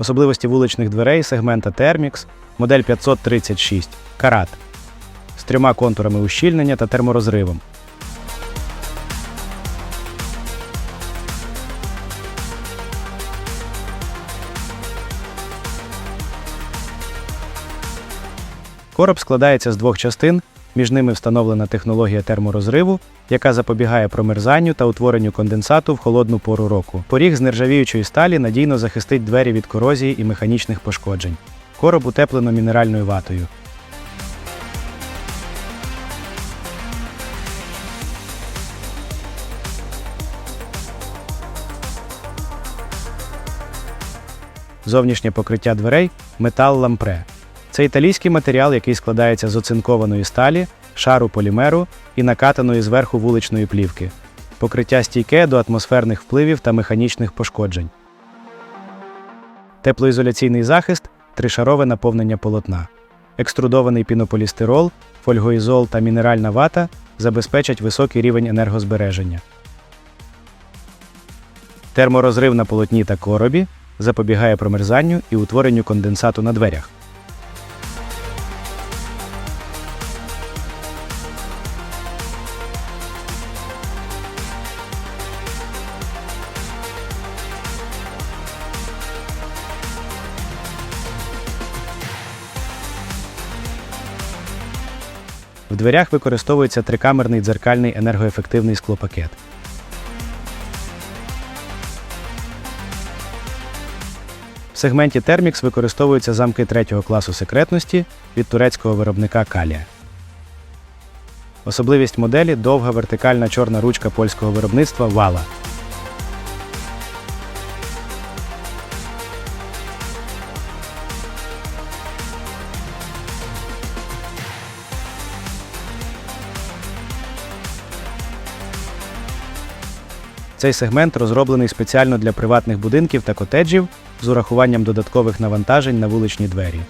Особливості вуличних дверей сегмента Thermix, модель 536 Карат з трьома контурами ущільнення та терморозривом. Короб складається з двох частин, між ними встановлена технологія терморозриву, яка запобігає промерзанню та утворенню конденсату в холодну пору року. Поріг з нержавіючої сталі надійно захистить двері від корозії і механічних пошкоджень. Короб утеплено мінеральною ватою. Зовнішнє покриття дверей метал лампре. Це італійський матеріал, який складається з оцинкованої сталі, шару полімеру і накатаної зверху вуличної плівки. Покриття стійке до атмосферних впливів та механічних пошкоджень. Теплоізоляційний захист тришарове наповнення полотна. Екструдований пінополістирол, фольгоізол та мінеральна вата забезпечать високий рівень енергозбереження. Терморозрив на полотні та коробі запобігає промерзанню і утворенню конденсату на дверях. В дверях використовується трикамерний дзеркальний енергоефективний склопакет. В сегменті Thermix використовуються замки третього класу секретності від турецького виробника Калія. Особливість моделі довга вертикальна чорна ручка польського виробництва Вала. Цей сегмент розроблений спеціально для приватних будинків та котеджів з урахуванням додаткових навантажень на вуличні двері.